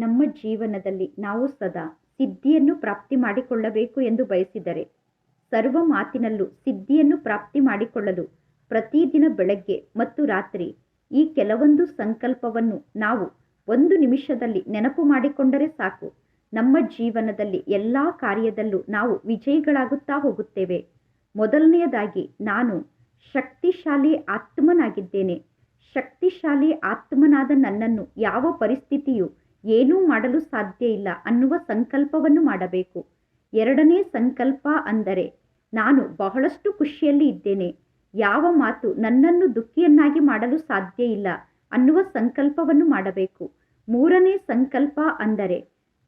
ನಮ್ಮ ಜೀವನದಲ್ಲಿ ನಾವು ಸದಾ ಸಿದ್ಧಿಯನ್ನು ಪ್ರಾಪ್ತಿ ಮಾಡಿಕೊಳ್ಳಬೇಕು ಎಂದು ಬಯಸಿದರೆ ಸರ್ವ ಮಾತಿನಲ್ಲೂ ಸಿದ್ಧಿಯನ್ನು ಪ್ರಾಪ್ತಿ ಮಾಡಿಕೊಳ್ಳಲು ಪ್ರತಿದಿನ ಬೆಳಗ್ಗೆ ಮತ್ತು ರಾತ್ರಿ ಈ ಕೆಲವೊಂದು ಸಂಕಲ್ಪವನ್ನು ನಾವು ಒಂದು ನಿಮಿಷದಲ್ಲಿ ನೆನಪು ಮಾಡಿಕೊಂಡರೆ ಸಾಕು. ನಮ್ಮ ಜೀವನದಲ್ಲಿ ಎಲ್ಲ ಕಾರ್ಯದಲ್ಲೂ ನಾವು ವಿಜಯಿಗಳಾಗುತ್ತಾ ಹೋಗುತ್ತೇವೆ. ಮೊದಲನೆಯದಾಗಿ ನಾನು ಶಕ್ತಿಶಾಲಿ ಆತ್ಮನಾಗಿದ್ದೇನೆ. ಶಕ್ತಿಶಾಲಿ ಆತ್ಮನಾದ ನನ್ನನ್ನು ಯಾವ ಪರಿಸ್ಥಿತಿಯು ಏನೂ ಮಾಡಲು ಸಾಧ್ಯ ಇಲ್ಲ ಅನ್ನುವ ಸಂಕಲ್ಪವನ್ನು ಮಾಡಬೇಕು. ಎರಡನೇ ಸಂಕಲ್ಪ ಅಂದರೆ, ನಾನು ಬಹಳಷ್ಟು ಖುಷಿಯಲ್ಲಿ ಇದ್ದೇನೆ, ಯಾವ ಮಾತು ನನ್ನನ್ನು ದುಃಖಿಯನ್ನಾಗಿ ಮಾಡಲು ಸಾಧ್ಯ ಇಲ್ಲ ಅನ್ನುವ ಸಂಕಲ್ಪವನ್ನು ಮಾಡಬೇಕು. ಮೂರನೇ ಸಂಕಲ್ಪ ಅಂದರೆ,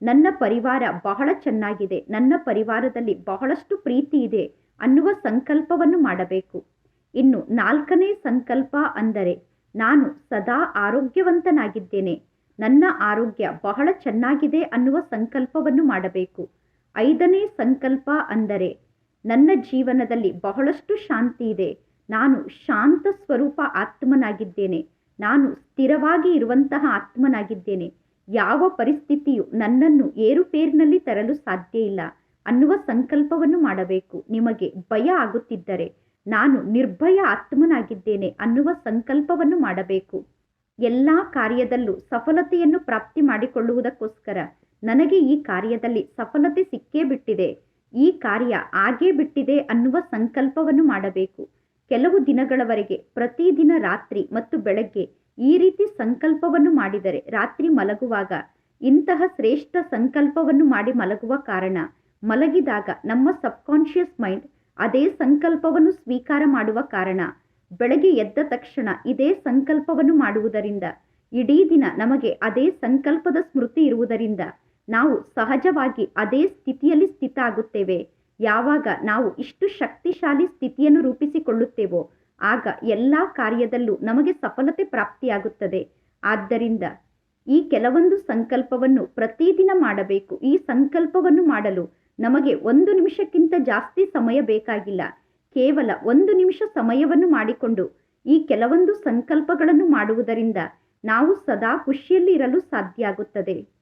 ನನ್ನ ಪರಿವಾರ ಬಹಳ ಚೆನ್ನಾಗಿದೆ, ನನ್ನ ಪರಿವಾರದಲ್ಲಿ ಬಹಳಷ್ಟು ಪ್ರೀತಿ ಇದೆ ಅನ್ನುವ ಸಂಕಲ್ಪವನ್ನು ಮಾಡಬೇಕು. ಇನ್ನು ನಾಲ್ಕನೇ ಸಂಕಲ್ಪ ಅಂದರೆ, ನಾನು ಸದಾ ಆರೋಗ್ಯವಂತನಾಗಿದ್ದೇನೆ ನನ್ನ ಆರೋಗ್ಯ ಬಹಳ ಚೆನ್ನಾಗಿದೆ ಅನ್ನುವ ಸಂಕಲ್ಪವನ್ನು ಮಾಡಬೇಕು. ಐದನೇ ಸಂಕಲ್ಪ ಅಂದರೆ, ನನ್ನ ಜೀವನದಲ್ಲಿ ಬಹಳಷ್ಟು ಶಾಂತಿ ಇದೆ. ನಾನು ಶಾಂತ ಸ್ವರೂಪ ಆತ್ಮನಾಗಿದ್ದೇನೆ. ನಾನು ಸ್ಥಿರವಾಗಿ ಇರುವಂತಹ ಆತ್ಮನಾಗಿದ್ದೇನೆ. ಯಾವ ಪರಿಸ್ಥಿತಿಯು ನನ್ನನ್ನು ಏರುಪೇರಿನಲ್ಲಿ ತರಲು ಸಾಧ್ಯ ಇಲ್ಲ ಅನ್ನುವ ಸಂಕಲ್ಪವನ್ನು ಮಾಡಬೇಕು. ನಿಮಗೆ ಭಯ ಆಗುತ್ತಿದ್ದರೆ, ನಾನು ನಿರ್ಭಯ ಆತ್ಮನಾಗಿದ್ದೇನೆ ಅನ್ನುವ ಸಂಕಲ್ಪವನ್ನು ಮಾಡಬೇಕು. ಎಲ್ಲ ಕಾರ್ಯದಲ್ಲೂ ಸಫಲತೆಯನ್ನು ಪ್ರಾಪ್ತಿ ಮಾಡಿಕೊಳ್ಳುವುದಕ್ಕೋಸ್ಕರ ನನಗೆ ಈ ಕಾರ್ಯದಲ್ಲಿ ಸಫಲತೆ ಸಿಕ್ಕೇ ಬಿಟ್ಟಿದೆ. ಈ ಕಾರ್ಯ ಆಗೇ ಬಿಟ್ಟಿದೆ ಅನ್ನುವ ಸಂಕಲ್ಪವನ್ನು ಮಾಡಬೇಕು. ಕೆಲವು ದಿನಗಳವರೆಗೆ ಪ್ರತಿದಿನ ರಾತ್ರಿ ಮತ್ತು ಬೆಳಗ್ಗೆ ಈ ರೀತಿ ಸಂಕಲ್ಪವನ್ನು ಮಾಡಿದರೆ ರಾತ್ರಿ ಮಲಗುವಾಗ ಇಂತಹ ಶ್ರೇಷ್ಠ ಸಂಕಲ್ಪವನ್ನು ಮಾಡಿ ಮಲಗುವ ಕಾರಣ ಮಲಗಿದಾಗ ನಮ್ಮ ಸಬ್ಕಾನ್ಷಿಯಸ್ ಮೈಂಡ್ ಅದೇ ಸಂಕಲ್ಪವನ್ನು ಸ್ವೀಕಾರ ಮಾಡುವ ಕಾರಣ ಬೆಳಗ್ಗೆ ಎದ್ದ ತಕ್ಷಣ ಇದೇ ಸಂಕಲ್ಪವನ್ನು ಮಾಡುವುದರಿಂದ, ಇಡೀ ದಿನ ನಮಗೆ ಅದೇ ಸಂಕಲ್ಪದ ಸ್ಮೃತಿ ಇರುವುದರಿಂದ ನಾವು ಸಹಜವಾಗಿ ಅದೇ ಸ್ಥಿತಿಯಲ್ಲಿ ಸ್ಥಿತ ಆಗುತ್ತೇವೆ. ಯಾವಾಗ ನಾವು ಇಷ್ಟು ಶಕ್ತಿಶಾಲಿ ಸ್ಥಿತಿಯನ್ನು ರೂಪಿಸಿಕೊಳ್ಳುತ್ತೇವೋ, ಆಗ ಎಲ್ಲ ಕಾರ್ಯದಲ್ಲೂ ನಮಗೆ ಸಫಲತೆ ಪ್ರಾಪ್ತಿಯಾಗುತ್ತದೆ. ಆದ್ದರಿಂದ ಈ ಕೆಲವೊಂದು ಸಂಕಲ್ಪವನ್ನು ಪ್ರತಿದಿನ ಮಾಡಬೇಕು. ಈ ಸಂಕಲ್ಪವನ್ನು ಮಾಡಲು ನಮಗೆ ಒಂದು ನಿಮಿಷಕ್ಕಿಂತ ಜಾಸ್ತಿ ಸಮಯ ಬೇಕಾಗಿಲ್ಲ. ಕೇವಲ ಒಂದು ನಿಮಿಷ ಸಮಯವನ್ನು ಮಾಡಿಕೊಂಡು ಈ ಕೆಲವೊಂದು ಸಂಕಲ್ಪಗಳನ್ನು ಮಾಡುವುದರಿಂದ ನಾವು ಸದಾ ಖುಷಿಯಲ್ಲಿ ಇರಲು ಸಾಧ್ಯ ಆಗುತ್ತದೆ.